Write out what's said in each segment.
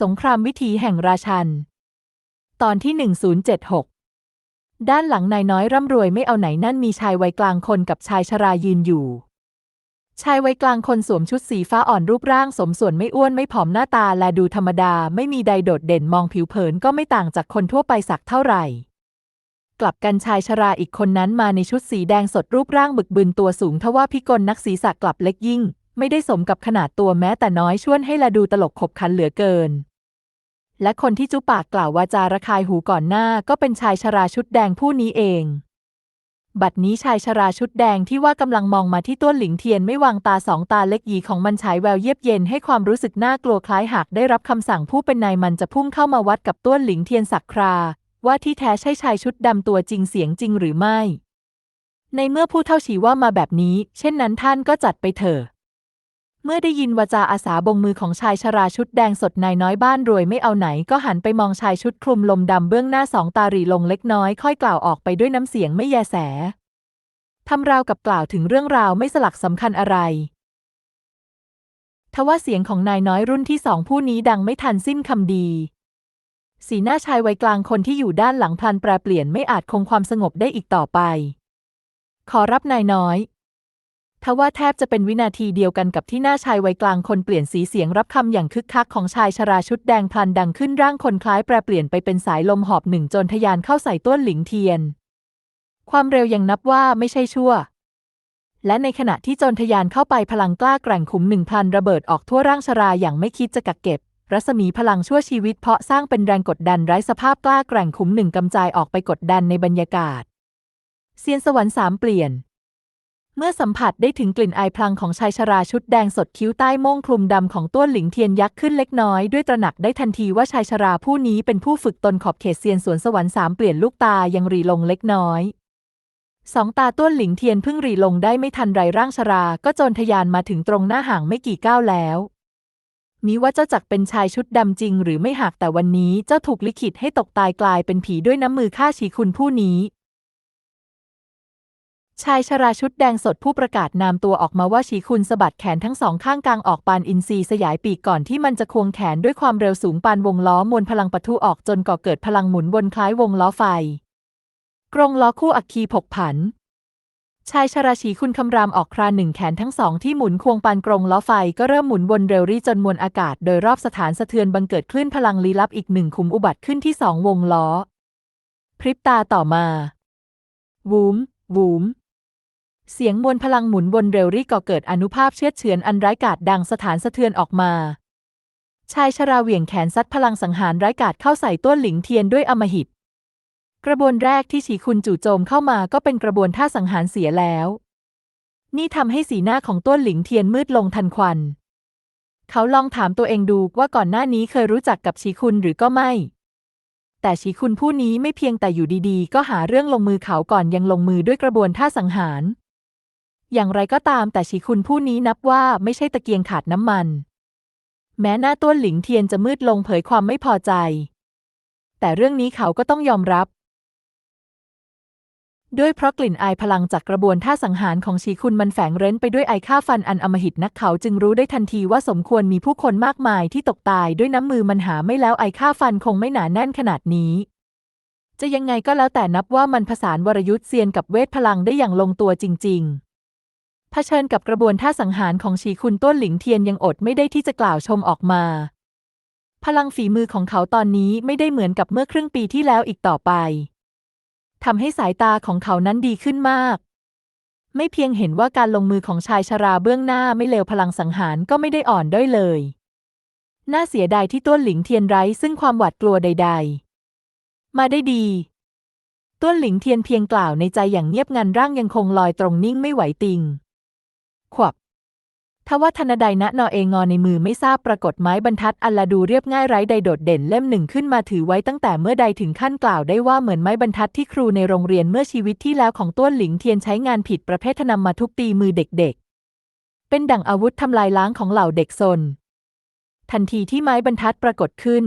สงครามวิถีแห่งราชัน ตอนที่ 1076 ด้านหลังนายน้อยร่ำรวยไม่เอาไหนนั่นมีชายวัยกลางคนกับชายชรายืนอยู่ ชายวัยกลางคนสวมชุดสีฟ้าอ่อนรูปร่างสมส่วนไม่อ้วนไม่ผอมหน้าตาและดูธรรมดาไม่มีใดโดดเด่นมองผิวเผินก็ไม่ต่างจากคนทั่วไปสักเท่าไหร่ กลับกันชายชราอีกคนนั้นมาในชุดสีแดงสดรูปร่างบึกบึนตัวสูงทว่าพิกลนักศีรษะกลับเล็กยิ่ง ไม่ได้สมกับขนาดตัวแม้แต่น้อยชวนให้ละดูตลกขบขันเหลือเกิน และคนที่จุปากกล่าววาจาระคายหูก่อนหน้าก็เป็นชายชราชุดแดงผู้นี้เอง บัดนี้ชายชราชุดแดงที่ว่ากำลังมองมาที่ต้นหลิงเทียนไม่วางตาสองตาเล็กหยีของมันฉายแววเยียบเย็นให้ความรู้สึกน่ากลัวคล้ายหากได้รับคำสั่งผู้เป็นนายมันจะพุ่งเข้ามาวัดกับต้นหลิงเทียนสักครา ว่าที่แท้ใช่ชายชุดดำตัวจริงเสียงจริงหรือไม่ในเมื่อผู้เท่าฉีว่ามาแบบนี้ เช่นนั้นท่านก็จัดไปเถอะ เมื่อได้ยินวาจาอาสาบงมือของชายชราชุดแดงสดนายน้อยบ้านรวยไม่เอาไหน ก็หันไปมองชายชุดคลุมลมดำเบื้องหน้าสองตาหรีลงเล็กน้อยค่อยกล่าวออกไปด้วยน้ำเสียงไม่แยแสทำราวกับกล่าวถึงเรื่องราวไม่สลักสำคัญอะไร ทว่าเสียงของนายน้อยรุ่นที่สองผู้นี้ดังไม่ทันสิ้นคำดี สีหน้าชายวัยกลางคนที่อยู่ด้านหลังพลันแปรเปลี่ยนไม่อาจคงความสงบได้อีกต่อไป ขอรับนายน้อย ทว่าแทบจะเป็นวินาทีเดียวกันกับที่หน้าชายวัยกลางคนเปลี่ยนสีเสียงรับคำอย่างคึกคักของชายชราชุดแดงพลันดังขึ้นร่างคนคล้ายแปรเปลี่ยนไปเป็นสายลมหอบหนึ่งจนทะยานเข้าใส่ต้นหลิงเทียน ความเร็วยังนับว่าไม่ใช่ชั่ว และในขณะที่จนทะยานเข้าไปพลังกล้าแกร่งขุมหนึ่งพลันระเบิดออกทั่วร่างชราอย่างไม่คิดจะกักเก็บ รัศมีพลังชั่วชีวิตเพาะสร้างเป็นแรงกดดันไร้สภาพกล้าแกร่งขุมหนึ่งกำจายออกไปกดดันในบรรยากาศเซียนสวรรค์สามเปลี่ยน เมื่อสัมผัสได้ถึงกลิ่นอายพลังของชายชราชุดแดงสดคิ้วใต้โม่งคลุมดำของต้นหลิงเทียนยักษ์ขึ้นเล็กน้อยด้วยตระหนักได้ทันทีว่าชายชราผู้นี้เป็นผู้ฝึกตนขอบเขตเซียนสวนสวรรค์สามเปลี่ยนลูกตายังรีลงเล็กน้อยสองตาต้วนหลิงเทียนเพิ่งรีลงได้ไม่ทันไรร่างชรา ก็โจรทยานมาถึงตรงหน้าห่างไม่กี่ก้าวแล้วมีว่าเจ้าจักเป็นชายชุดดำจริง หรือไม่หากแต่วันนี้เจ้าถูกลิขิตให้ตกตายกลายเป็นผีด้วยน้ำมือฆ่าชีคุณผู้นี้ ชายชราชุดแดงสดผู้ประกาศนามตัวออกมาว่าชีคุณสะบัดแขนทั้งสองข้างกลางออกปานอินทรีสยายปีกก่อนที่มันจะควงแขนด้วยความเร็วสูงปานวงล้อมวลพลังปะทุออกจนก่อเกิดพลังหมุนวนคล้ายวงล้อไฟ กรงล้อคู่อัคคีผกผัน ชายชราชีคุณคำรามออกคราหนึ่งแขนทั้งสองที่หมุนควงปานกรงล้อไฟก็เริ่มหมุนวนเร็วรี่จนมวลอากาศ โดยรอบสถานสะเทือนบังเกิดคลื่นพลังลี้ลับอีกหนึ่งคุมอุบัติขึ้นที่สองวงล้อ พริบตาต่อมาวูมวูม เสียงมวลพลังหมุนวนเร็วรี่ก่อเกิดอนุภาพเชื้อเฉือนอันร้ายกาจดังสถานสะเทือนออกมา ชายชราเหวี่ยงแขนซัดพลังสังหารร้ายกาจเข้าใส่ต้นหลิงเทียนด้วยอมหิต กระบวนแรกที่ฉีคุณจู่โจมเข้ามาก็เป็นกระบวนท่าสังหารเสียแล้ว นี่ทำให้สีหน้าของต้นหลิงเทียนมืดลงทันควัน เขาลองถามตัวเองดูว่าก่อนหน้านี้เคยรู้จักกับชีคุณหรือก็ไม่ แต่ชีคุณผู้นี้ไม่เพียงแต่อยู่ดีๆ ก็หาเรื่องลงมือเขาก่อนยังลงมือด้วยกระบวนท่าสังหาร อย่างไรก็ตามแต่ชีคุณผู้นี้นับว่าไม่ใช่ตะเกียงขาดน้ำมัน แม้หน้าต้นหลิงเทียนจะมืดลงเผยความไม่พอใจ แต่เรื่องนี้เขาก็ต้องยอมรับ ด้วยเพราะกลิ่นอายพลังจากกระบวนท่าสังหารของชีคุณมันแฝงเร้นไปด้วยไอฆ่าฟันอันอมหิตนักเขาจึงรู้ได้ทันทีว่าสมควรมีผู้คนมากมายที่ตกตายด้วยน้ำมือมันหาไม่แล้วไอฆ่าฟันคงไม่หนาแน่นขนาดนี้จะยังไงก็แล้วแต่นับว่ามันผสานวรยุทธ์เซียนกับเวทพลังได้อย่างลงตัวจริง ๆ เผชิญกับกระบวนท่าสังหารของชีคุณต้นหลิงเทียนยังอดไม่ได้ที่จะกล่าวชมออกมา พลังฝีมือของเขาตอนนี้ไม่ได้เหมือนกับเมื่อครึ่งปีที่แล้วอีกต่อไปทำให้สายตาของเขานั้นดีขึ้นมาก ไม่เพียงเห็นว่าการลงมือของชายชราเบื้องหน้าไม่เลวพลังสังหารก็ไม่ได้อ่อนด้อยเลย น่าเสียดายที่ต้วนหลิงเทียนไร้ซึ่งความหวาดกลัวใด ๆ มาได้ดีต้วนหลิงเทียนเพียงกล่าวในใจอย่างเงียบงันร่างยังคงลอยตรงนิ่งไม่ไหวติง ขวบทว่าธนใดณนอเองอในมือไม่ทราบปรากฏไม้บรรทัดอันละดูเรียบง่ายไร้ใดโดดเด่นเล่มหนึ่งขึ้นมาถือไว้ตั้งแต่เมื่อใดถึงขั้นกล่าวได้ว่าเหมือนไม้บรรทัดที่ครูในโรงเรียนเมื่อชีวิตที่แล้วของต้วนหลิงเทียนใช้งานผิดประเภทนำมาทุบตีมือเด็กๆ เป็นดั่งอาวุธทำลายล้างของเหล่าเด็กซนทันทีที่ไม้บรรทัดปรากฏขึ้น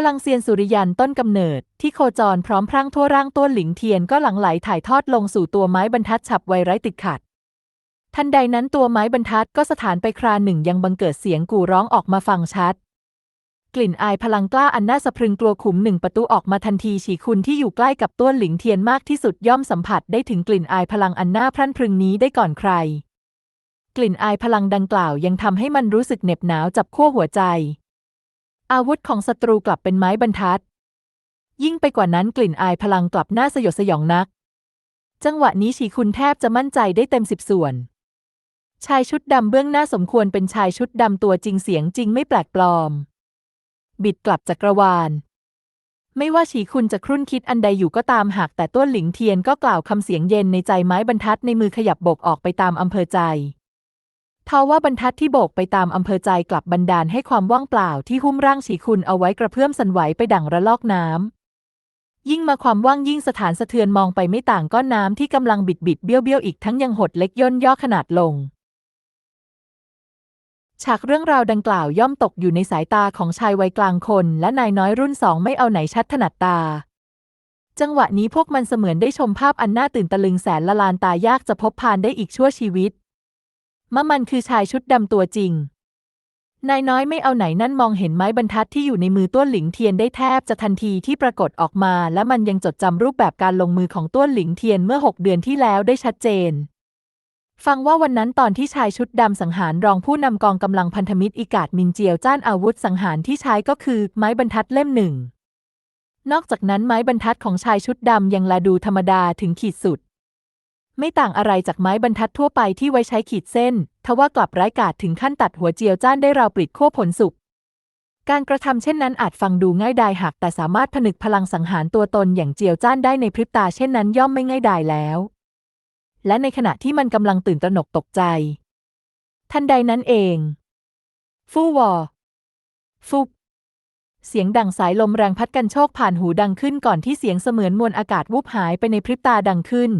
พลังเซียนสุริยันต้นกำเนิด ที่โคจรพร้อมพรั่งทั่วร่างต้วนหลิงเทียนก็หลั่งไหลถ่ายทอดลงสู่ตัวไม้บรรทัดฉับไวไร้ติดขัด ทันใดนั้นตัวไม้บรรทัดก็สถานไปคราหนึ่งยังบังเกิดเสียงกู่ร้องออกมาฟังชัด กลิ่นอายพลังกล้าอันน่าสะพรึงกลัวขุมหนึ่งประตูออกมาทันทีฉีคุณที่อยู่ใกล้กับต้วนหลิงเทียนมากที่สุดย่อมสัมผัสได้ถึงกลิ่นอายพลังอันน่าพรั่นพรึงนี้ได้ก่อนใคร กลิ่นอายพลังดังกล่าวยังทำให้มันรู้สึกเหน็บหนาวจับขั้วหัวใจ อาวุธของศัตรูกลับเป็นไม้บรรทัด ยิ่งไปกว่านั้นกลิ่นอายพลังกลับน่าสยดสยองนัก จังหวะนี้ฉีคุณแทบจะมั่นใจได้เต็มสิบส่วน ชายชุดดำเบื้องหน้าสมควรเป็นชายชุดดำตัวจริงเสียงจริงไม่แปลกปลอม บิดกลับจักรวาล ไม่ว่าฉีคุณจะครุ่นคิดอันใดอยู่ก็ตามหากแต่ต้นหลิงเทียนก็กล่าวคำเสียงเย็นในใจไม้บรรทัดในมือขยับบกออกไปตามอำเภอใจ ทว่าบรรทัดที่โบกไปตามอำเภอใจกลับบันดาลให้ความว่างเปล่าที่หุ้มร่างฉีคุณเอาไว้กระเพื่อมสันไหวไปดั่งระลอกน้ำ ยิ่งมาความว่างยิ่งสถานสะเทือนมองไปไม่ต่างก้อนน้ำที่กำลังบิดบิดเบี้ยวเบี้ยวอีกทั้งยังหดเล็กย่นย่อขนาดลง ฉากเรื่องราวดังกล่าวย่อมตกอยู่ในสายตาของชายวัยกลางคน และนายน้อยรุ่นสองไม่เอาไหนชัดถนัดตาจังหวะนี้พวกมันเสมือนได้ชมภาพอันน่าตื่นตะลึงแสนละลานตายากจะพบพานได้อีกชั่วชีวิต มะมันคือชายชุดดำตัวจริง นายน้อยไม่เอาไหนนั่นมองเห็นไม้บรรทัดที่อยู่ในมือต้วนหลิงเทียนได้แทบจะทันทีที่ปรากฏออกมา และมันยังจดจำรูปแบบการลงมือของต้วนหลิงเทียนเมื่อหกเดือนที่แล้วได้ชัดเจน ฟังว่าวันนั้นตอนที่ชายชุดดำสังหารรองผู้นำกองกำลังพันธมิตรอิกาดมินเจียวจ้านอาวุธสังหารที่ใช้ก็คือไม้บรรทัดเล่มหนึ่งนอกจากนั้นไม้บรรทัดของชายชุดดำยังละดูธรรมดาถึงขีดสุด ไม่ต่างอะไรจากไม้บรรทัดทั่วไปที่ไว้ใช้ขีดเส้น ทว่ากลับไร้กาจถึงขั้นตัดหัวเจียวจ้านได้ราวปลิดขั้วผลสุก การกระทำเช่นนั้นอาจฟังดูง่ายดายหากแต่สามารถผนึกพลังสังหารตัวตนอย่างเจียวจ้านได้ในพริบตาเช่นนั้นย่อมไม่ง่ายดายแล้ว และในขณะที่มันกำลังตื่นตระหนกตกใจ ทันใดนั้นเอง ฟู่วอ ฟุบเสียงดังสายลมแรงพัดกันโชกผ่านหูดังขึ้นก่อนที่เสียงเสมือนมวลอากาศวูบหายไปในพริบตาดังขึ้น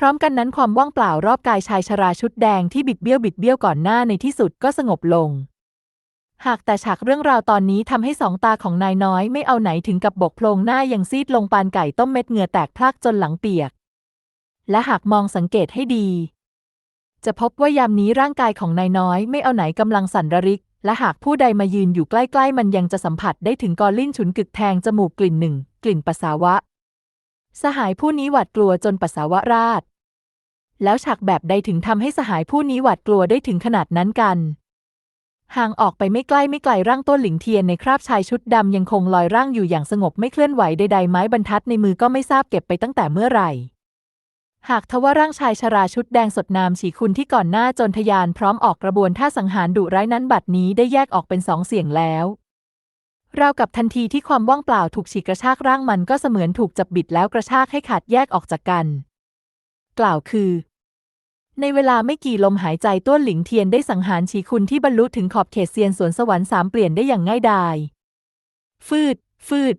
พร้อมกันนั้นความว่างเปล่ารอบกายชายชราชุดแดงที่บิดเบี้ยวบิดเบี้ยวก่อนหน้าในที่สุดก็สงบลง หากแต่ฉากเรื่องราวตอนนี้ทำให้สองตาของนายน้อยไม่เอาไหนถึงกับบกโพลงหน้ายังซีดลงปานไก่ต้มเม็ดเหงื่อแตกพลากจนหลังเปียก และหากมองสังเกตให้ดี จะพบว่ายามนี้ร่างกายของนายน้อยไม่เอาไหนกำลังสั่นระริก และหากผู้ใดมายืนอยู่ใกล้ๆ มันยังจะสัมผัสได้ถึงกอลิ้นฉุนกึกแทงจมูกกลิ่นหนึ่ง กลิ่นปัสสาวะ สหายผู้นี้หวาดกลัวจนปัสสาวะราด แล้วฉากแบบใดถึงทำให้สหายผู้นี้หวาดกลัวได้ถึงขนาดนั้นกันห่างออกไปไม่ใกล้ไม่ไกลร่างต้นหลิงเทียนในคราบชายชุดดำยังคงลอยร่างอยู่อย่างสงบไม่เคลื่อนไหวใดๆไม้บรรทัดในมือก็ไม่ทราบเก็บไปตั้งแต่เมื่อไหร่ หากทว่าร่างชายชราชุดแดงสดนามฉีคุณที่ก่อนหน้าจนทยานพร้อมออกกระบวนท่าสังหารดุร้ายนั้นบัดนี้ได้แยกออกเป็นสองเสียงแล้ว ราวกับทันทีที่ความว่างเปล่าถูกฉีกกระชากร่างมันก็เสมือนถูกจับบิดแล้วกระชากให้ขาดแยกออกจากกัน กล่าวคือ ในเวลาไม่กี่ลมหายใจต้วนหลิงเทียนได้สังหารฉีคุณที่บรรลุถึงขอบเขตเซียนสวนสวรรค์สามเปลี่ยนได้อย่างง่ายดาย ฟืด ฟืด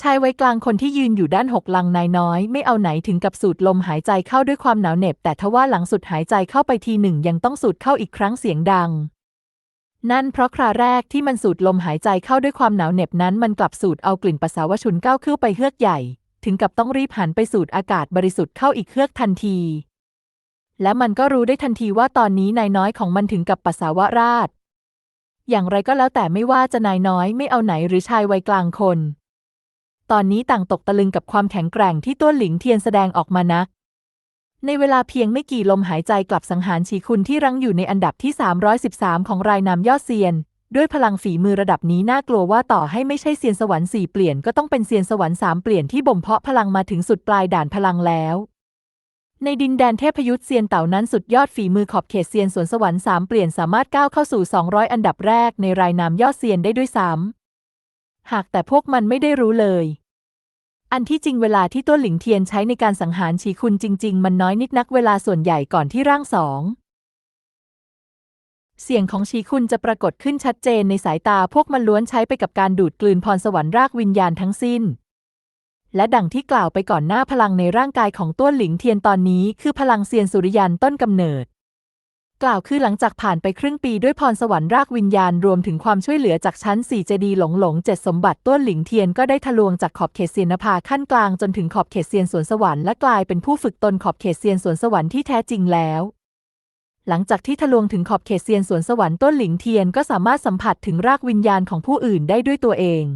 ชายวัยกลางคนที่ยืนอยู่ด้านหกลังนายน้อย ไม่เอาไหนถึงกับสูดลมหายใจเข้าด้วยความหนาวเหน็บ แต่ทว่าหลังสุดหายใจเข้าไปทีหนึ่งยังต้องสูดเข้าอีกครั้งเสียงดัง นั่นเพราะคราแรกที่มันสูดลมหายใจเข้าด้วยความหนาวเหน็บนั้นมันกลับสูดเอากลิ่นปัสสาวะฉุนก้าวขึ้นไปเฮือกใหญ่ ถึงกับต้องรีบหันไปสูดอากาศบริสุทธิ์เข้าอีกเฮือกทันที และมันก็รู้ได้ทันทีว่าตอนนี้นายน้อยของมันถึงกับปัสสาวะราดอย่างไรก็แล้วแต่ไม่ว่าจะนายน้อยไม่เอาไหนหรือชายวัยกลางคน ตอนนี้ต่างตกตะลึงกับความแข็งแกร่งที่ต้วหลิงเทียนแสดงออกมานัก ในเวลาเพียงไม่กี่ลมหายใจกลับสังหารชีคุณที่รั้งอยู่ในอันดับที่ 313 ของรายนามยอดเซียน ด้วยพลังฝีมือระดับนี้น่ากลัวว่าต่อให้ไม่ใช่เซียนสวรรค์สี่เปลี่ยนก็ต้องเป็นเซียนสวรรค์สามเปลี่ยนที่บ่มเพาะพลังมาถึงสุดปลายด่านพลังแล้ว ในดินแดนเทพยุทธเซียนเต่านั้นสุดยอดฝีมือขอบเขตเซียนสวนสวรรค์สามเปลี่ยนสามารถก้าวเข้าสู่ 200 อันดับแรกในรายนามยอดเซียนได้ด้วยซ้ำหากแต่พวกมันไม่ได้รู้เลย อันที่จริงเวลาที่ต้นหลิงเทียนใช้ในการสังหารฉีคุณจริง ๆ มันน้อยนิดนักเวลาส่วนใหญ่ก่อนที่ร่างสอง เสียงของชีคุณจะปรากฏขึ้นชัดเจนในสายตาพวกมันล้วนใช้ไปกับการดูดกลืนพรสวรรค์รากวิญญาณทั้งสิ้น และดังที่กล่าวไปก่อนหน้าพลังในร่างกายของต้วหลิงเทียนตอนนี้ คือพลังเซียนสุริยันต้นกำเนิด กล่าวคือหลังจากผ่านไปครึ่งปีด้วยพรสวรรค์รากวิญญาณรวมถึงความช่วยเหลือจากชั้นสี่เจดีหลงหลงเจ็ดสมบัติต้วนหลิงเทียนก็ได้ทะลวงจากขอบเขตเซียนภาขั้นกลางจนถึงขอบเขตเซียนสวนสวรรค์และกลายเป็นผู้ฝึกตนขอบเขตเซียนสวนสวรรค์ที่แท้จริงแล้ว หลังจากที่ทะลวงถึงขอบเขตเซียนสวนสวรรค์ต้นหลิงเทียนก็สามารถสัมผัสถึงรากวิญญาณของผู้อื่นได้ด้วยตัวเอง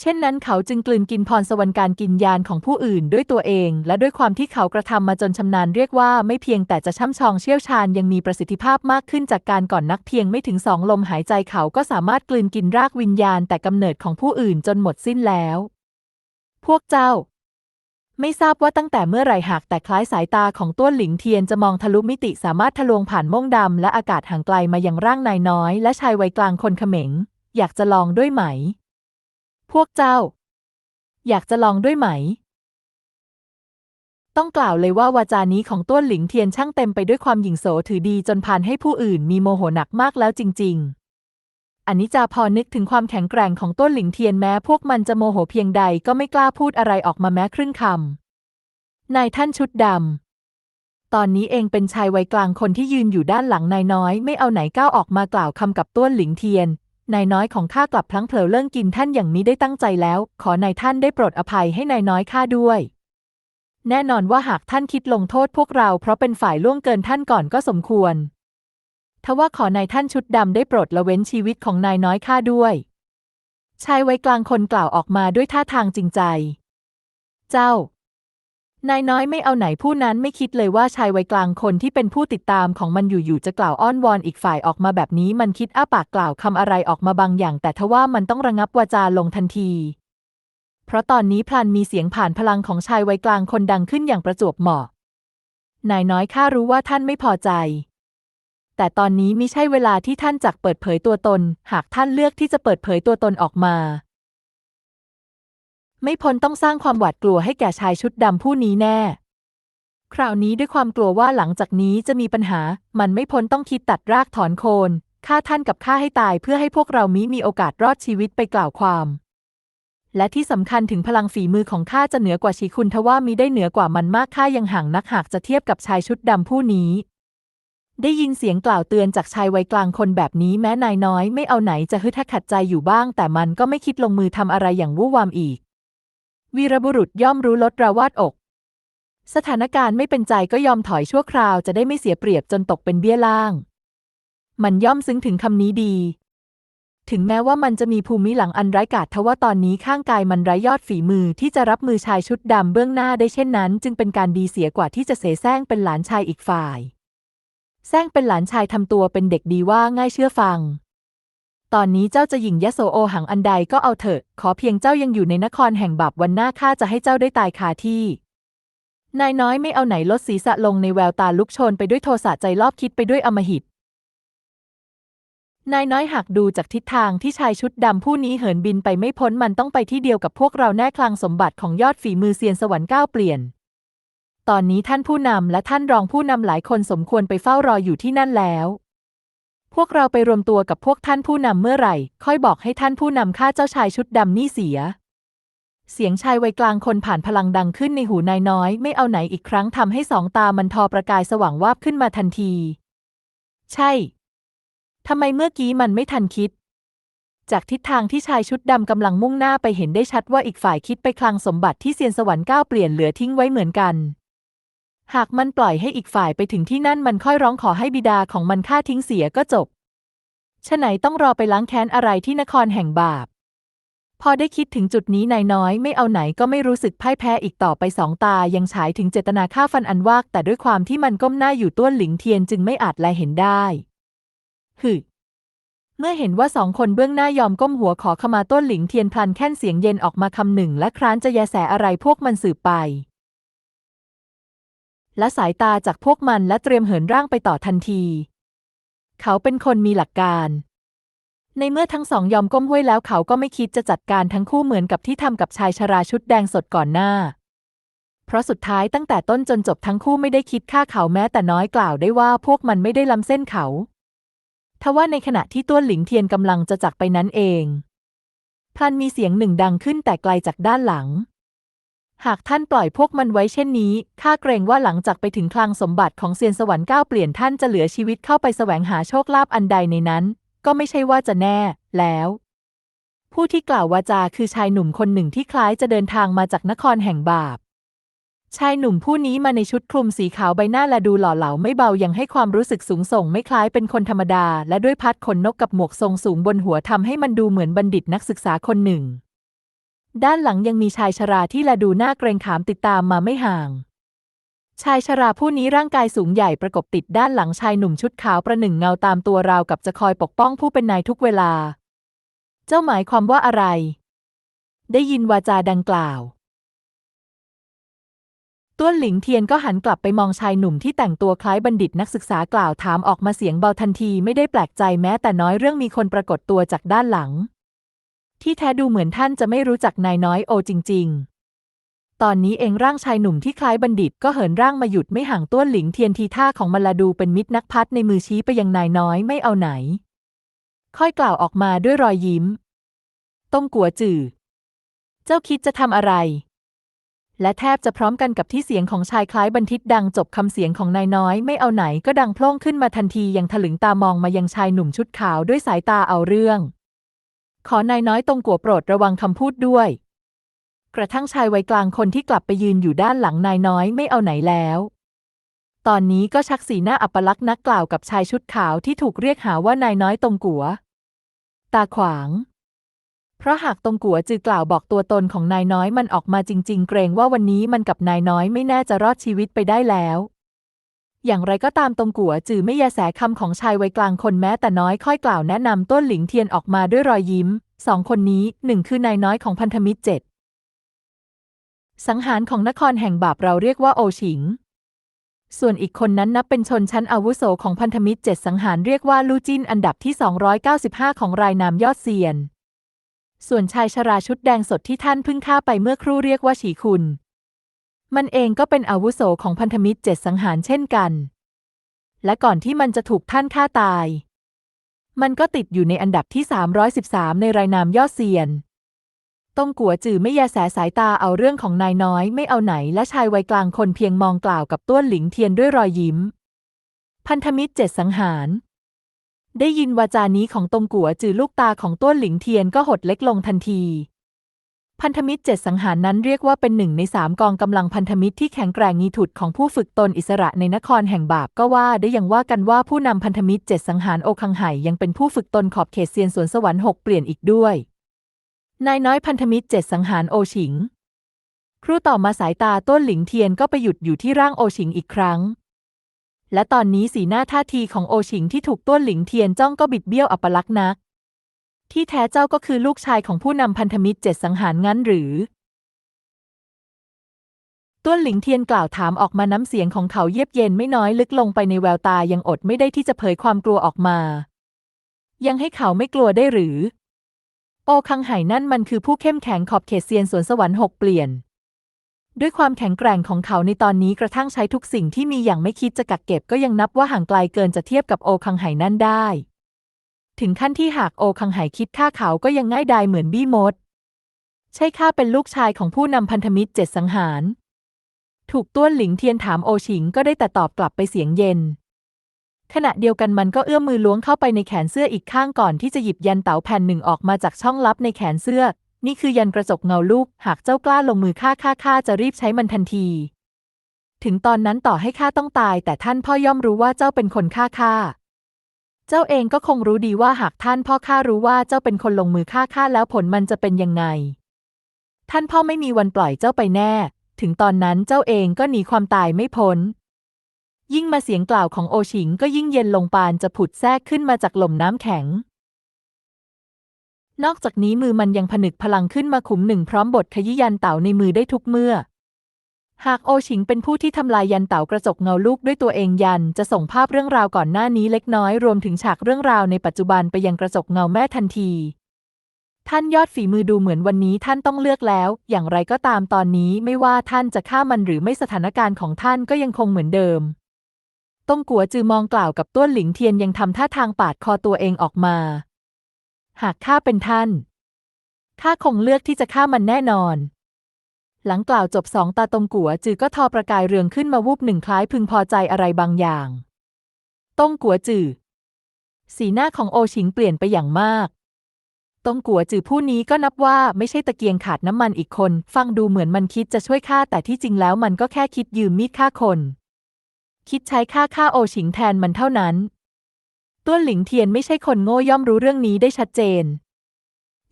เช่นนั้นเขาจึงกลืนกินพรสวรรค์การกินยานของผู้อื่นด้วยตัวเอง และด้วยความที่เขากระทำมาจนชำนาญเรียกว่าไม่เพียงแต่จะช่ำชองเชี่ยวชาญยังมีประสิทธิภาพมากขึ้นจากการก่อนนักเพียงไม่ถึงสองลมหายใจเขาก็สามารถกลืนกินรากวิญญาณแต่กำเนิดของผู้อื่นจนหมดสิ้นแล้ว พวกเจ้า ไม่ทราบว่าตั้งแต่เมื่อไหร่หากแต่คล้ายสายตาของต้วนหลิงเทียนจะมองทะลุมิติสามารถทะลวงผ่านม่งดำและอากาศห่างไกลมายังร่างนายน้อย และชายวัยกลางคนเขม็ง อยากจะลองด้วยไหม พวกเจ้า อยากจะลองด้วยไหม ต้องกล่าวเลยว่าวาจานี้ของต้วนหลิงเทียนช่างเต็มไปด้วยความหยิ่งโสถือดีจนพานให้ผู้อื่นมีโมโหหนักมากแล้วจริง ๆอันนี้จาพอนึกถึงความแข็งแกร่งของต้นหลิงเทียนแม้พวกมันจะโมโหเพียงใดก็ไม่กล้าพูดอะไรออกมาแม้ครึ่งคำ นายท่านชุดดำ ตอนนี้เองเป็นชายวัยกลางคนที่ยืนอยู่ด้านหลังนายน้อย ไม่เอาไหนก้าวออกมากล่าวคำกับต้วนหลิงเทียน นายน้อยของข้ากลับพลั้งเผลอเรื่องกินท่านอย่างนี้ได้ตั้งใจแล้ว ขอนายท่านได้โปรดอภัยให้นายน้อยข้าด้วย แน่นอนว่าหากท่านคิดลงโทษพวกเราเพราะเป็นฝ่ายล่วงเกินท่านก่อนก็สมควรทว่าขอนายท่านชุดดำได้โปรดละเว้นชีวิตของนายน้อยข้าด้วย ชายไวัยกลางคนกล่าวออกมาด้วยท่าทางจริงใจ เจ้า นายน้อยไม่เอาไหนผู้นั้นไม่คิดเลยว่าชายวัยกลางคนที่เป็นผู้ติดตามของมันอยู่ๆจะกล่าวอ้อนวอนอีกฝ่ายออกมาแบบนี้มันคิดอ้าปากกล่าวคำอะไรออกมาบางอย่าง แต่ทว่ามันต้องระงับวาจาลงทันที เพราะตอนนี้พลันมีเสียงผ่านพลังของชายวัยกลางคนดังขึ้นอย่างประจวบเหมาะ นายน้อยข้ารู้ว่าท่านไม่พอใจ แต่ตอนนี้ไม่ใช่เวลาที่ท่านจักเปิดเผยตัวตน หากท่านเลือกที่จะเปิดเผยตัวตนออกมา ไม่พ้นต้องสร้างความหวาดกลัวให้แก่ชายชุดดำผู้นี้แน่ คราวนี้ด้วยความกลัวว่าหลังจากนี้จะมีปัญหา มันไม่พ้นต้องคิดตัดรากถอนโคนฆ่าท่านกับข้าให้ตายเพื่อให้พวกเรามิมีโอกาสรอดชีวิตไปกล่าวความ และที่สำคัญถึงพลังฝีมือของข้าจะเหนือกว่าชีคุณทว่ามิได้เหนือกว่ามันมากข้ายังห่างนักหากจะเทียบกับชายชุดดำผู้นี้ ได้ยินเสียงกล่าวเตือนจากชายวัยกลางคนแบบนี้แม้นายน้อยไม่เอาไหนจะฮึดฮัดขัดใจอยู่บ้าง แต่มันก็ไม่คิดลงมือทำอะไรอย่างวู่วามอีก วีรบุรุษย่อมรู้ลดราวาดอก สถานการณ์ไม่เป็นใจก็ยอมถอยชั่วคราวจะได้ไม่เสียเปรียบจนตกเป็นเบี้ยล่าง มันย่อมซึ้งถึงคำนี้ดี ถึงแม้ว่ามันจะมีภูมิหลังอันร้ายกาจทว่าตอนนี้ข้างกายมันไร้ยอดฝีมือที่จะรับมือชายชุดดำเบื้องหน้าได้เช่นนั้น จึงเป็นการดีเสียกว่าที่จะเสแสร้งเป็นหลานชายอีกฝ่ายแซงเป็นหลานชายทำตัวเป็นเด็กดีว่าง่ายเชื่อฟัง ตอนนี้เจ้าจะหยิ่งยโสโอหังอันใดก็เอาเถอะ ขอเพียงเจ้ายังอยู่ในนครแห่งบาปวันหน้าข้าจะให้เจ้าได้ตายคาที่ นายน้อยไม่เอาไหนลดศีรษะลงในแววตาลุกโชนไปด้วยโทสะใจรอบคิดไปด้วยอมหิต นายน้อยหากดูจากทิศทางที่ชายชุดดำผู้นี้เหินบินไปไม่พ้นมันต้องไปที่เดียวกับพวกเราแน่คลังสมบัติของยอดฝีมือเซียนสวรรค์ก้าวเปลี่ยน ตอนนี้ท่านผู้นำและท่านรองผู้นำหลายคนสมควรไปเฝ้ารออยู่ที่นั่นแล้ว พวกเราไปรวมตัวกับพวกท่านผู้นำเมื่อไหร่ ค่อยบอกให้ท่านผู้นำฆ่าเจ้าชายชุดดำนี่เสีย เสียงชายวัยกลางคนผ่านพลังดังขึ้นในหูนายน้อย ไม่เอาไหนอีกครั้งทำให้สองตามันทอประกายสว่างวาบขึ้นมาทันที ใช่ทำไมเมื่อกี้มันไม่ทันคิด จากทิศทางที่ชายชุดดำกำลังมุ่งหน้าไปเห็นได้ชัดว่าอีกฝ่ายคิดไปคลังสมบัติที่เซียนสวรรค์ก้าวเปลี่ยนเหลือทิ้งไว้เหมือนกัน หากมันปล่อยให้อีกฝ่ายไปถึงที่นั่นมันค่อยร้องขอให้บิดาของมันฆ่าทิ้งเสียก็จบฉะไหนต้องรอไปล้างแค้นอะไรที่นครแห่งบาป พอได้คิดถึงจุดนี้นายน้อยไม่เอาไหนก็ไม่รู้สึกพ่ายแพ้อีกต่อไปสองตายังฉายถึงเจตนาฆ่าฟันอันวาก แต่ด้วยความที่มันก้มหน้าอยู่ต้วนหลิงเทียนจึงไม่อาจแลเห็นได้ฮึเมื่อเห็นว่าสองคนเบื้องหน้ายอมก้มหัวขอขมาต้นหลิงเทียนพลันแค่นเสียงเย็นออกมาคำหนึ่ง และคร้านจะแยแสอะไรพวกมันสืบไป และสายตาจากพวกมันและเตรียมเหินร่างไปต่อทันที เขาเป็นคนมีหลักการ ในเมื่อทั้งสองยอมก้มห้วยแล้วเขาก็ไม่คิดจะจัดการทั้งคู่เหมือนกับที่ทำกับชายชราชุดแดงสดก่อนหน้า เพราะสุดท้ายตั้งแต่ต้นจนจบทั้งคู่ไม่ได้คิดฆ่าเขาแม้แต่น้อยกล่าวได้ว่าพวกมันไม่ได้ล้ำเส้นเขาทว่าในขณะที่ต้วนหลิงเทียนกำลังจะจักไปนั้นเองพลันมีเสียงหนึ่งดังขึ้นแต่ไกลจากด้านหลัง หากท่านปล่อยพวกมันไว้เช่นนี้ ข้าเกรงว่าหลังจากไปถึงคลังสมบัติของเซียนสวรรค์ก้าวเปลี่ยนท่านจะเหลือชีวิตเข้าไปแสวงหาโชคลาภอันใดในนั้น ก็ไม่ใช่ว่าจะแน่ แล้ว ผู้ที่กล่าววาจาคือชายหนุ่มคนหนึ่งที่คล้ายจะเดินทางมาจากนครแห่งบาป ชายหนุ่มผู้นี้มาในชุดคลุมสีขาวใบหน้าและดูหล่อเหลาไม่เบายังให้ความรู้สึกสูงส่งไม่คล้ายเป็นคนธรรมดา และด้วยพัดขนนกกับหมวกทรงสูงบนหัวทำให้มันดูเหมือนบัณฑิตนักศึกษาคนหนึ่ง ด้านหลังยังมีชายชราที่แลดูหน้าเกรงขามติดตามมาไม่ห่าง ชายชราผู้นี้ร่างกายสูงใหญ่ประกบติดด้านหลังชายหนุ่มชุดขาวประหนึ่งเงาตามตัวราวกับจะคอยปกป้องผู้เป็นนายทุกเวลา เจ้าหมายความว่าอะไร ได้ยินวาจาดังกล่าวต้วนหลิงเทียนก็หันกลับไปมองชายหนุ่มที่แต่งตัวคล้ายบัณฑิตนักศึกษากล่าวถามออกมาเสียงเบาทันทีไม่ได้แปลกใจแม้แต่น้อยเรื่องมีคนปรากฏตัวจากด้านหลัง ที่แท้ดูเหมือนท่านจะไม่รู้จักนายน้อยโอจริง ๆ ตอนนี้เองร่างชายหนุ่มที่คล้ายบัณฑิตก็เหินร่างมาหยุดไม่ห่างต้วนหลิงเทียนทีท่าของมันละดูเป็นมิตรนักพัฒในมือชี้ไปยังนายน้อยไม่เอาไหน ค่อยกล่าวออกมาด้วยรอยยิ้ม ต้มกัวจื่อ เจ้าคิดจะทำอะไร และแทบจะพร้อมกันกับที่เสียงของชายคล้ายบันทิตดังจบคำเสียงของนายน้อยไม่เอาไหนก็ดังโพล่งขึ้นมาทันทียังถลึงตามองมายังชายหนุ่มชุดขาวด้วยสายตาเอาเรื่อง ขอนายน้อยตรงกัวโปรดระวังคำพูดด้วย กระทั่งชายวัยกลางคนที่กลับไปยืนอยู่ด้านหลังนายน้อยไม่เอาไหนแล้ว ตอนนี้ก็ชักสีหน้าอัปลักษณ์นักกล่าวกับชายชุดขาวที่ถูกเรียกหาว่านายน้อยตรงกัว ตาขวาง เพราะหากตรงกัวจือกล่าวบอกตัวตนของนายน้อยมันออกมาจริง ๆ เกรงว่าวันนี้มันกับนายน้อยไม่แน่จะรอดชีวิตไปได้แล้ว อย่างไรก็ตามตรงกัวจือไม่แยแสคำของชายวัยกลางคนแม้แต่น้อยค่อยกล่าวแนะนำต้นหลิงเทียนออกมาด้วยรอยยิ้ม สองคนนี้หนึ่งคือนายน้อยของพันธมิตรเจ็ดสังหารของนครแห่งบาปเราเรียกว่าโอฉิง ส่วนอีกคนนั้นนับเป็นชนชั้นอาวุโสของพันธมิตรเจ็ดสังหารเรียกว่าลู่จินอันดับที่ 295 ของรายนามยอดเซียน ส่วนชายชราชุดแดงสดที่ท่านเพิ่งฆ่าไปเมื่อครู่เรียกว่าฉีคุณ มันเองก็เป็นอาวุโสของพันธมิตรเจ็ดสังหารเช่นกัน และก่อนที่มันจะถูกท่านฆ่าตาย มันก็ติดอยู่ในอันดับที่ 313 ในรายนามยอดเซียนตงกัวจือไม่แยแสสายตาเอาเรื่องของนายน้อยไม่เอาไหนและชายวัยกลางคนเพียงมองกล่าวกับต้วนหลิงเทียนด้วยรอยยิ้ม พันธมิตรเจ็ดสังหาร ได้ยินวาจานี้ของตงกัวจือลูกตาของต้วนหลิงเทียนก็หดเล็กลงทันที พันธมิตรเจ็ดสังหารนั้นเรียกว่าเป็นหนึ่งในสามกองกำลังพันธมิตรที่แข็งแกร่งงีถุดของผู้ฝึกตนอิสระในนครแห่งบาปก็ว่าได้ยังว่ากันว่าผู้นำพันธมิตรเจ็ดสังหารโอคังไห่ยังเป็นผู้ฝึกตนขอบเขตเซียนสวนสวรรค์หกเปลี่ยนอีกด้วยนายน้อยพันธมิตรเจ็ดสังหารโอฉิง ครูต่อมาสายตาต้นหลิงเทียนก็ไปหยุดอยู่ที่ร่างโอฉิงอีกครั้ง และตอนนี้สีหน้าท่าทีของโอฉิงที่ถูกต้นหลิงเทียนจ้องก็บิดเบี้ยวอัปลักษณ์นัก ที่แท้เจ้าก็คือลูกชายของผู้นำพันธมิตรเจ็ดสังหารงั้นหรือ ต้วนหลิงเทียนกล่าวถามออกมาน้ำเสียงของเขาเยียบเย็นไม่น้อยลึกลงไปในแววตายังอดไม่ได้ที่จะเผยความกลัวออกมา ยังให้เขาไม่กลัวได้หรือ โอคังไห่นั่นมันคือผู้เข้มแข็งขอบเขตเซียนสวนสวรรค์หกเปลี่ยน ด้วยความแข็งแกร่งของเขาในตอนนี้กระทั่งใช้ทุกสิ่งที่มีอย่างไม่คิดจะกักเก็บก็ยังนับว่าห่างไกลเกินจะเทียบกับโอคังไห่นั่นได้ ถึงขั้นที่หากโอคังไหคิดฆ่าเขาก็ยังง่ายดายเหมือนบี้มด ใช่ข้าเป็นลูกชายของผู้นำพันธมิตรเจ็ดสังหาร ถูกต้วนหลิงเทียนถามโอฉิงก็ได้แต่ตอบกลับไปเสียงเย็น ขณะเดียวกันมันก็เอื้อมมือล้วงเข้าไปในแขนเสื้ออีกข้างก่อนที่จะหยิบยันเต๋าแผ่นหนึ่งออกมาจากช่องลับในแขนเสื้อ นี่คือยันกระจกเงาลูก หากเจ้ากล้าลงมือฆ่าข้าข้าจะรีบใช้มันทันที ถึงตอนนั้นต่อให้ข้าต้องตาย แต่ท่านพ่อย่อมรู้ว่าเจ้าเป็นคนฆ่าข้า เจ้าเองก็คงรู้ดีว่าหากท่านพ่อข้ารู้ว่าเจ้าเป็นคนลงมือฆ่าข้าแล้วผลมันจะเป็นยังไง ท่านพ่อไม่มีวันปล่อยเจ้าไปแน่ ถึงตอนนั้นเจ้าเองก็หนีความตายไม่พ้น ยิ่งมาเสียงกล่าวของโอฉิงก็ยิ่งเย็นลงปานจะผุดแทรกขึ้นมาจากหล่มน้ำแข็ง นอกจากนี้มือมันยังผนึกพลังขึ้นมาขุมหนึ่งพร้อมบทขยี้ยันเต่าในมือได้ทุกเมื่อ หากโอฉิงเป็นผู้ที่ทำลายยันเต่ากระจกเงาลูกด้วยตัวเองยันจะส่งภาพเรื่องราวก่อนหน้านี้เล็กน้อยรวมถึงฉากเรื่องราวในปัจจุบันไปยังกระจกเงาแม่ทันที ท่านยอดฝีมือดูเหมือนวันนี้ท่านต้องเลือกแล้ว อย่างไรก็ตามตอนนี้ไม่ว่าท่านจะฆ่ามันหรือไม่สถานการณ์ของท่านก็ยังคงเหมือนเดิมต้งกัวจือมองกล่าวกับต้วนหลิงเทียนยังทำท่าทางปาดคอตัวเองออกมา หากข้าเป็นท่านข้าคงเลือกที่จะฆ่ามันแน่นอน หลังกล่าวจบสองตาตรงกัวจือก็ทอประกายเรืองขึ้นมาวูบหนึ่งคล้ายพึงพอใจอะไรบางอย่างตงกัวจือสีหน้าของโอชิงเปลี่ยนไปอย่างมากตงกัวจือผู้นี้ก็นับว่าไม่ใช่ตะเกียงขาดน้ำมันอีกคน ฟังดูเหมือนมันคิดจะช่วยข้าแต่ที่จริงแล้วมันก็แค่คิดยืมมีดฆ่าคน คิดใช้ค่าฆ่าโอชิงแทนมันเท่านั้นต้วนหลิงเทียนไม่ใช่คนโง่ย่อมรู้เรื่องนี้ได้ชัดเจน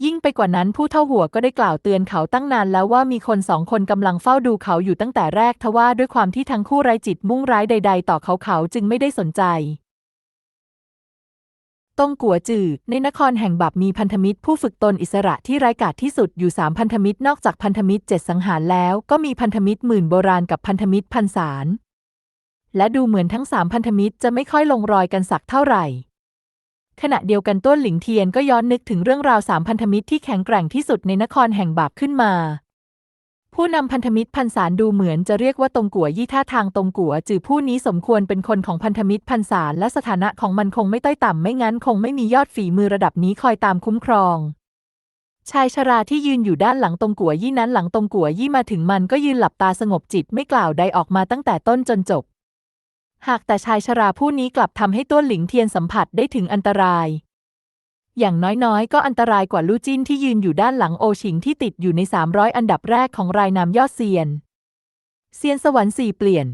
ยิ่งไปกว่านั้นผู้เท่าหัวก็ได้กล่าวเตือนเขาตั้งนานแล้วว่ามีคนสองคนกำลังเฝ้าดูเขาอยู่ตั้งแต่แรกทว่าด้วยความที่ทั้งคู่ไร้จิตมุ่งร้ายใด ๆ ต่อเขาเขาจึงไม่ได้สนใจต้งกัวจือในนครแห่งบับมีพันธมิตรผู้ฝึกตนอิสระที่ร้ายกาจที่สุดอยู่สามพันธมิตรนอกจากพันธมิตรเจ็ดสังหารแล้ว ก็มีพันธมิตรหมื่นโบราณกับพันธมิตรพันสารและดูเหมือนทั้งสามพันธมิตรจะไม่ค่อยลงรอยกันสักเท่าไหร่ ขณะเดียวกันต้นหลิงเทียนก็ย้อนนึกถึงเรื่องราวสามพันธมิตรที่แข็งแกร่งที่สุดในนครแห่งบาปขึ้นมา ผู้นำพันธมิตรพันสารดูเหมือนจะเรียกว่าตรงกัวยี่ท่าทางตรงกัวจือผู้นี้สมควรเป็นคนของพันธมิตรพันสารและสถานะของมันคงไม่ต้อยต่ำไม่งั้นคงไม่มียอดฝีมือระดับนี้คอยตามคุ้มครองชายชราที่ยืนอยู่ด้านหลังตรงกัวยี่นั้นหลังตรงกัวยี่มาถึงมันก็ยืนหลับตาสงบจิตไม่กล่าวใดออกมาตั้งแต่ต้นจนจบ หากแต่ชายชราผู้นี้กลับทำให้ต้วนหลิงเทียนสัมผัสได้ถึงอันตราย อย่างน้อยๆ ก็อันตรายกว่าลู่จิ้นที่ยืนอยู่ด้านหลังโอชิงที่ติดอยู่ใน 300 อันดับแรกของรายนามยอดเซียน เซียนสวรรค์สี่เปลี่ยน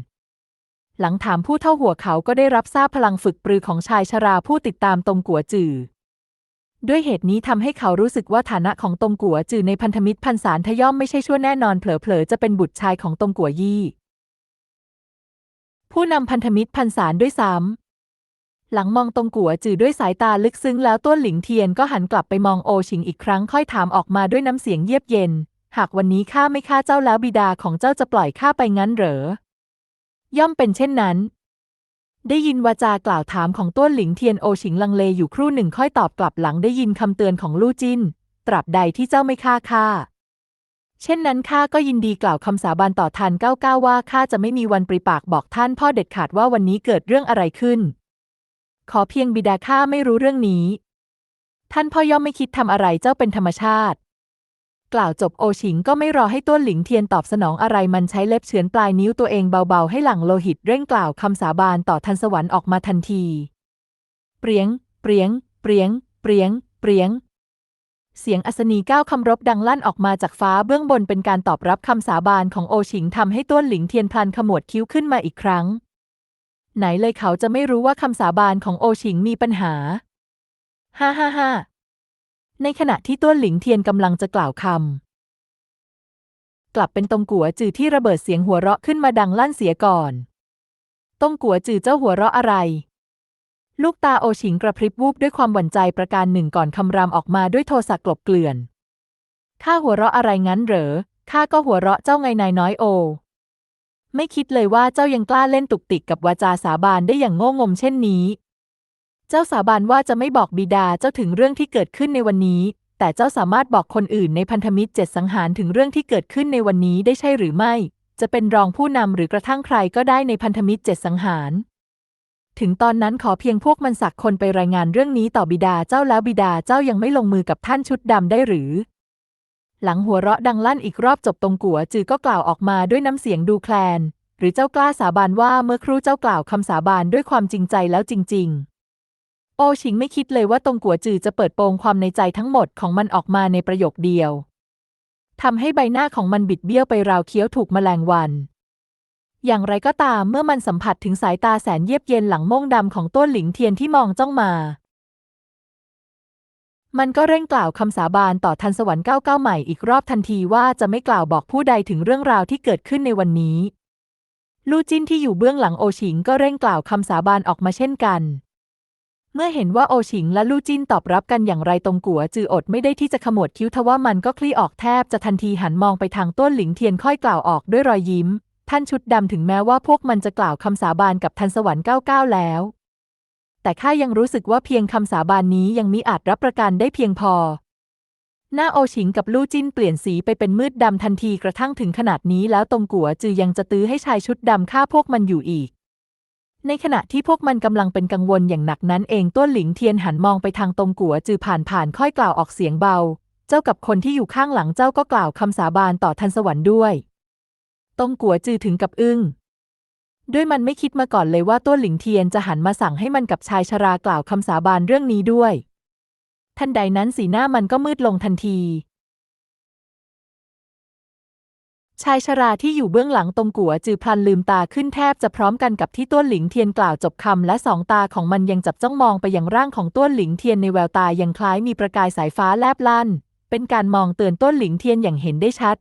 หลังถามผู้เท่าหัวเขาก็ได้รับทราบพลังฝึกปรือของชายชราผู้ติดตามตรงกัวจือด้วยเหตุนี้ทำให้เขารู้สึกว่าฐานะของตงกัวจือในพันธมิตรพันสารทย่อมไม่ใช่ชั่วแน่นอนเผลอๆจะเป็นบุตรชายของตงกัวยี่ ผู้นำพันธมิตรพันสารด้วยซ้ำหลังมองตรงกัวจือด้วยสายตาลึกซึ้งแล้วต้วนหลิงเทียนก็หันกลับไปมองโอชิงอีกครั้งค่อยถามออกมาด้วยน้ำเสียงเยียบเย็น หากวันนี้ข้าไม่ฆ่าเจ้าแล้วบิดาของเจ้าจะปล่อยข้าไปงั้นเหรอย่อมเป็นเช่นนั้น ได้ยินวาจากล่าวถามของต้วนหลิงเทียนโอชิงลังเลอยู่ครู่หนึ่งค่อยตอบกลับหลังได้ยินคำเตือนของลู่จินตราบใดที่เจ้าไม่ฆ่าข้า เช่นนั้นข้าก็ยินดีกล่าวคำสาบานต่อท่านเก้าเก้าว่าข้าจะไม่มีวันปริปากบอกท่านพ่อเด็ดขาดว่าวันนี้เกิดเรื่องอะไรขึ้น ขอเพียงบิดาข้าไม่รู้เรื่องนี้ ท่านพ่อย่อมไม่คิดทำอะไรเจ้าเป็นธรรมชาติ กล่าวจบโอชิงก็ไม่รอให้ต้วนหลิงเทียนตอบสนองอะไรมันใช้เล็บเฉือนปลายนิ้วตัวเองเบาๆให้หลังโลหิตเร่งกล่าวคำสาบานต่อทันสวรรค์ออกมาทันที เปรียง เปรียง เปรียง เปรียง เปรียง เสียงอัศนีก้าวคำรบดังลั่นออกมาจากฟ้าเบื้องบนเป็นการตอบรับคำสาบานของโอชิงทำให้ต้วนหลิงเทียนพลันขมวดคิ้วขึ้นมาอีกครั้ง ไหนเลยเขาจะไม่รู้ว่าคำสาบานของโอชิงมีปัญหา ฮ่าฮ่าฮ่าในขณะที่ต้วนหลิงเทียนกำลังจะกล่าวคำกลับเป็นตงกัวจือที่ระเบิดเสียงหัวเราะขึ้นมาดังลั่นเสียก่อนตงกัวจือเจ้าหัวเราะอะไร ลูกตาโอชิงกระพริบวูบด้วยความหวั่นใจประการหนึ่งก่อนคำรามออกมาด้วยโทสะกลบเกลื่อน ข้าหัวเราะอะไรงั้นเหรอ ข้าก็หัวเราะเจ้าไงนายน้อยโอ ไม่คิดเลยว่าเจ้ายังกล้าเล่นตุกติกกับวาจาสาบานได้อย่างโง่งมเช่นนี้ เจ้าสาบานว่าจะไม่บอกบิดาเจ้าถึงเรื่องที่เกิดขึ้นในวันนี้ แต่เจ้าสามารถบอกคนอื่นในพันธมิตรเจ็ดสังหารถึงเรื่องที่เกิดขึ้นในวันนี้ได้ใช่หรือไม่ จะเป็นรองผู้นำหรือกระทั่งใครก็ได้ในพันธมิตรเจ็ดสังหาร ถึงตอนนั้นขอเพียงพวกมันสักคนไปรายงานเรื่องนี้ต่อบิดาเจ้าแล้วบิดาเจ้ายังไม่ลงมือกับท่านชุดดำได้หรือ หลังหัวเราะดังลั่นอีกรอบจบตรงกัวจือก็กล่าวออกมาด้วยน้ำเสียงดูแคลน หรือเจ้ากล้าสาบานว่าเมื่อครู่เจ้ากล่าวคำสาบานด้วยความจริงใจแล้วจริง ๆ โอชิงไม่คิดเลยว่าตรงกัวจือจะเปิดโปงความในใจทั้งหมดของมันออกมาในประโยคเดียวทำให้ใบหน้าของมันบิดเบี้ยวไปราวเคี้ยวถูกแมลงวัน อย่างไรก็ตามเมื่อมันสัมผัสถึงสายตาแสนเยือกเย็นหลังม่งดำของต้นหลิงเทียนที่มองจ้องมา มันก็เร่งกล่าวคำสาบานต่อทันสวรรค์ก้าเก้าใหม่อีกรอบทันทีว่าจะไม่กล่าวบอกผู้ใดถึงเรื่องราวที่เกิดขึ้นในวันนี้ ลู่จิ้นที่อยู่เบื้องหลังโอชิงก็เร่งกล่าวคำสาบานออกมาเช่นกัน เมื่อเห็นว่าโอชิงและลู่จิ้นตอบรับกันอย่างไรตรงกัว จืออดไม่ได้ที่จะขมวดคิ้วทว่ามันก็คลี่ออกแทบจะทันทีหันมองไปทางต้นหลิงเทียนค่อยกล่าวออกด้วยรอยยิ้ม ท่านชุดดำถึงแม้ว่าพวกมันจะกล่าวคำสาบานกับทันสวรรค์เก้าเก้าแล้ว แต่ข้ายังรู้สึกว่าเพียงคำสาบานนี้ยังมิอาจรับประกันได้เพียงพอ หน้าโอชิงกับลู่จิ้นเปลี่ยนสีไปเป็นมืดดำทันทีกระทั่งถึงขนาดนี้แล้วตรงกัวจือยังจะตื้อให้ชายชุดดำฆ่าพวกมันอยู่อีก ในขณะที่พวกมันกำลังเป็นกังวลอย่างหนักนั้นเองต้นหลิงเทียนหันมองไปทางตรงกัวจือผ่านผ่านค่อยกล่าวออกเสียงเบา เจ้ากับคนที่อยู่ข้างหลังเจ้าก็กล่าวคำสาบานต่อทันสวรรค์ด้วย ตงกัวจือถึงกับอึ้งด้วยมันไม่คิดมาก่อนเลยว่าต้วนหลิงเทียนจะหันมาสั่งให้มันกับชายชรากล่าวคำสาบานเรื่องนี้ด้วย ทันใดนั้นสีหน้ามันก็มืดลงทันที ชายชราที่อยู่เบื้องหลังตงกัวจือพลันลืมตาขึ้นแทบจะพร้อมกันกับที่ต้วนหลิงเทียนกล่าวจบคำและสองตาของมันยังจับจ้องมองไปยังร่างของต้วนหลิงเทียนในแววตายังคล้ายมีประกายสายฟ้าแลบลั่น เป็นการมองเตือนต้วนหลิงเทียนอย่างเห็นได้ชัด